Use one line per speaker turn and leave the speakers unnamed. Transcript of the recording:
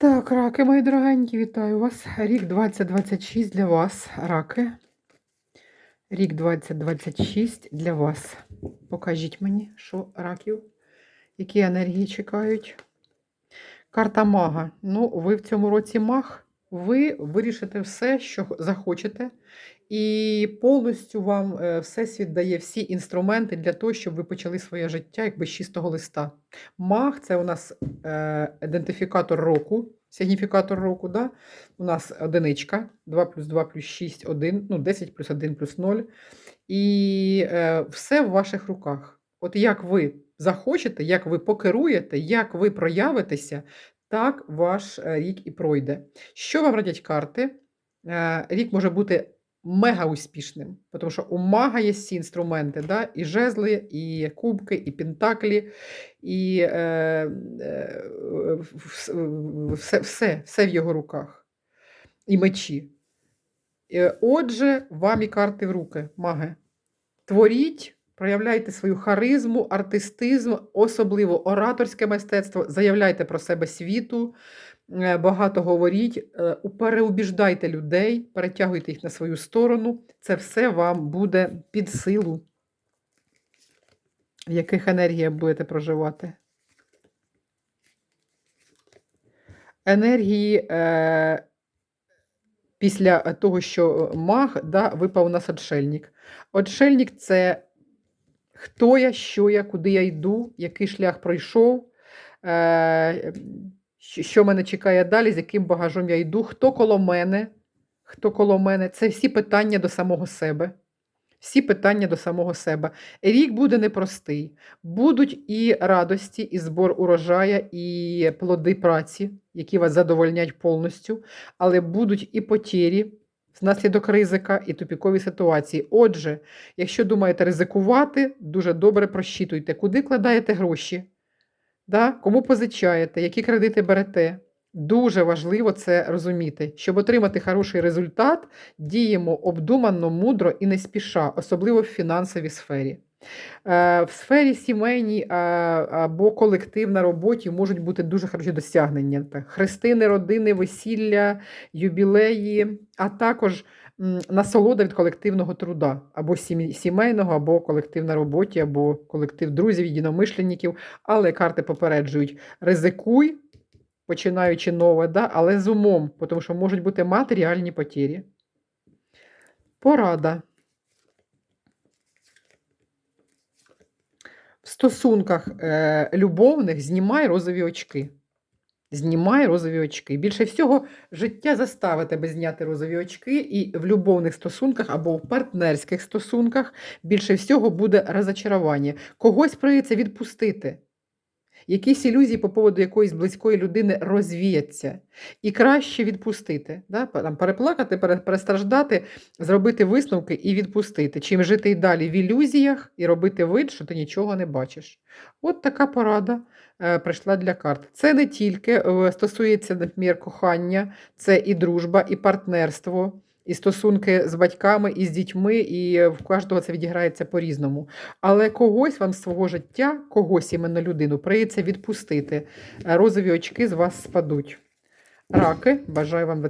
Так, раки, мої дорогенькі, вітаю вас. Рік 2026 для вас, раки. Рік 2026 для вас. Покажіть мені, що раків, які енергії чекають. Карта мага. Ну, ви в цьому році маг. Ви вирішите все, що захочете, і повністю вам е, Всесвіт дає всі інструменти для того, щоб ви почали своє життя якби з чистого листа. Маг це у нас е, ідентифікатор року, сигніфікатор року. Да? У нас одиничка, 2 плюс 2 плюс 6, 1, ну 10 плюс 1 плюс 0. І е, все в ваших руках. От як ви захочете, як ви покеруєте, як ви проявитеся, так ваш е, рік і пройде. Що вам радять карти? Е, Рік може бути мега успішним, тому що у мага є всі інструменти, да? і жезли, і кубки, і пентаклі, і е, е, все, все, все в його руках, і мечі. Е, Отже, вам і карти в руки, маги. Творіть, проявляйте свою харизму, артистизм, особливо ораторське мистецтво, заявляйте про себе світу, е, багато говоріть, е, переубіждайте людей, перетягуйте їх на свою сторону. Це все вам буде під силу. В яких енергіях будете проживати? Енергії е, після того, що маг, да, випав у нас отшельник. Отшельник це хто я, що я, куди я йду, який шлях пройшов, е, що- мене чекає далі, з яким багажом я йду, хто коло мене, хто коло мене. Це всі питання до самого себе. Всі питання до самого себе. Рік буде непростий. Будуть і радості, і збор урожая, і плоди праці, які вас задовольнять повністю, але будуть і потірі внаслідок ризика, і тупікові ситуації. Отже, якщо думаєте ризикувати, дуже добре просчитуйте, куди кладаєте гроші, да? кому позичаєте, які кредити берете. Дуже важливо це розуміти. Щоб отримати хороший результат, діємо обдумано, мудро і не спіша, особливо в фінансовій сфері. Е, В сфері сімейній або колектив на роботі можуть бути дуже хороші досягнення. Хрестини, родини, весілля, юбілеї, а також насолода від колективного труда, або сімейного, або колектив на роботі, або колектив друзів, єдиномишленників. Але карти попереджують: ризикуй, починаючи нове, да? але з умом, тому що можуть бути матеріальні потірі. Порада. Стосунках е, любовних знімай розові очки. Знімай розові очки. Більше всього, життя заставить тебе зняти розові очки, і в любовних стосунках або в партнерських стосунках більше всього буде розочарування. Когось прийдеться відпустити. Якісь ілюзії по поводу якоїсь близької людини розвіяться. І краще відпустити, да? там, переплакати, перестраждати, зробити висновки і відпустити, чим жити й далі в ілюзіях і робити вид, що ти нічого не бачиш. От така порада е, прийшла для карт. Це не тільки е, стосується, наприклад, кохання, це і дружба, і партнерство, і стосунки з батьками, і з дітьми, і в кожного це відіграється по-різному. Але когось вам з свого життя, когось іменно людину, прийдеться відпустити. Розові очки з вас спадуть. Раки, бажаю вам